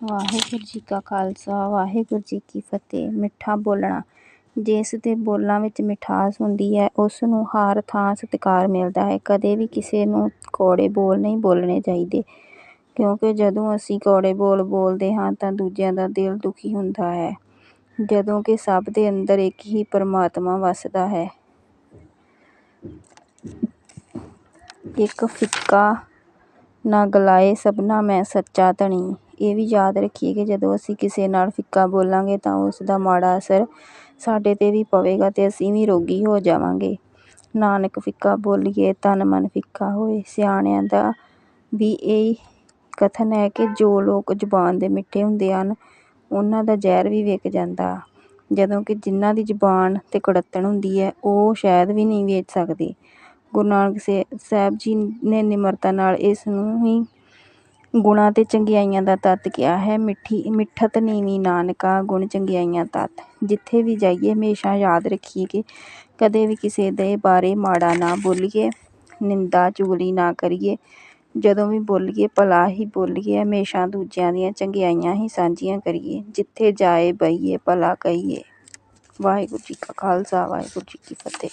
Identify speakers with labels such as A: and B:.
A: ਵਾਹਿਗੁਰੂ ਜੀ ਕਾ ਖਾਲਸਾ, ਵਾਹਿਗੁਰੂ ਜੀ ਕੀ ਫਤਿਹ। ਮਿੱਠਾ ਬੋਲਣਾ, ਜਿਸ ਦੇ ਬੋਲਾਂ ਵਿੱਚ ਮਿਠਾਸ ਹੁੰਦੀ ਹੈ, ਉਸ ਨੂੰ ਹਰ, ਥਾਂ, ਸਤਿਕਾਰ ਮਿਲਦਾ ਹੈ। ਕਦੇ ਵੀ ਕਿਸੇ ਨੂੰ ਕੌੜੇ ਬੋਲ ਨਹੀਂ ਬੋਲਣੇ ਚਾਹੀਦੇ, ਕਿਉਂਕਿ ਜਦੋਂ ਅਸੀਂ ਕੌੜੇ ਬੋਲ ਬੋਲਦੇ ਹਾਂ, ਤਾਂ ਦੂਜਿਆਂ ਦਾ ਦਿਲ ਦੁਖੀ ਹੁੰਦਾ ਹੈ। ਜਦੋਂ ਕਿ ਸਭ ਦੇ ਅੰਦਰ ਇੱਕ ਹੀ ਪਰਮਾਤਮਾ ਵੱਸਦਾ ਹੈ। ਇੱਕ ਫਿੱਕਾ ਨਾ ਗਲਾਏ ਸਭਨਾ ਮੈਂ ਸੱਚਾ ਧਣੀ। ਇਹ ਵੀ ਯਾਦ ਰੱਖੀਏ ਕਿ ਜਦੋਂ ਅਸੀਂ ਕਿਸੇ ਨਾਲ ਫਿੱਕਾ ਬੋਲਾਂਗੇ ਤਾਂ ਉਸ ਦਾ ਮਾੜਾ ਅਸਰ ਸਾਡੇ 'ਤੇ ਵੀ ਪਵੇਗਾ ਅਤੇ ਅਸੀਂ ਵੀ ਰੋਗੀ ਹੋ ਜਾਵਾਂਗੇ। ਨਾਨਕ ਫਿੱਕਾ ਬੋਲੀਏ, ਤਨ ਮਨ ਫਿੱਕਾ ਹੋਏ। ਸਿਆਣਿਆਂ ਦਾ ਵੀ ਇਹ ਕਥਨ ਹੈ ਕਿ ਜੋ ਲੋਕ ਜ਼ੁਬਾਨ ਦੇ ਮਿੱਠੇ ਹੁੰਦੇ ਹਨ, ਉਹਨਾਂ ਦਾ ਜ਼ਹਿਰ ਵੀ ਵਿਕ ਜਾਂਦਾ। ਜਦੋਂ ਕਿ ਜਿਨ੍ਹਾਂ ਦੀ ਜ਼ੁਬਾਨ 'ਤੇ ਕੜੱਤਣ ਹੁੰਦੀ ਹੈ, ਉਹ ਸ਼ਾਇਦ ਵੀ ਨਹੀਂ ਵੇਚ ਸਕਦੇ। ਗੁਰੂ ਨਾਨਕ ਸੇ, ਸਾਹਿਬ ਜੀ ਨੇ ਨਿਮਰਤਾ ਨਾਲ ਇਸ ਨੂੰ ਹੀ ਗੁਣਾਂ ਤੇ ਚੰਗਿਆਈਆਂ ਦਾ ਤੱਤ ਕਿਹਾ ਹੈ? ਮਿੱਠੀ, ਮਿੱਠਤ ਨੀਵੀਂ ਨਾਨਕਾ ਗੁਣ ਚੰਗਿਆਈਆਂ ਤੱਤ। ਜਿੱਥੇ ਵੀ ਜਾਈਏ, ਹਮੇਸ਼ਾ ਯਾਦ ਰੱਖੀਏ ਕਿ ਕਦੇ ਵੀ ਕਿਸੇ ਦੇ ਬਾਰੇ ਮਾੜਾ ਨਾ ਬੋਲੀਏ, ਨਿੰਦਾ ਚੁਗਲੀ ਨਾ ਕਰੀਏ। ਜਦੋਂ ਵੀ ਬੋਲੀਏ, ਭਲਾ ਹੀ ਬੋਲੀਏ, ਹਮੇਸ਼ਾ ਦੂਜਿਆਂ ਦੀਆਂ ਚੰਗਿਆਈਆਂ ਹੀ ਸਾਂਝੀਆਂ ਕਰੀਏ। ਜਿੱਥੇ ਜਾਏ ਬਈਏ ਭਲਾ ਕਹੀਏ। ਵਾਹਿਗੁਰੂ ਜੀ ਕਾ ਖਾਲਸਾ, ਵਾਹਿਗੁਰੂ ਜੀ ਕੀ ਫਤਿਹ।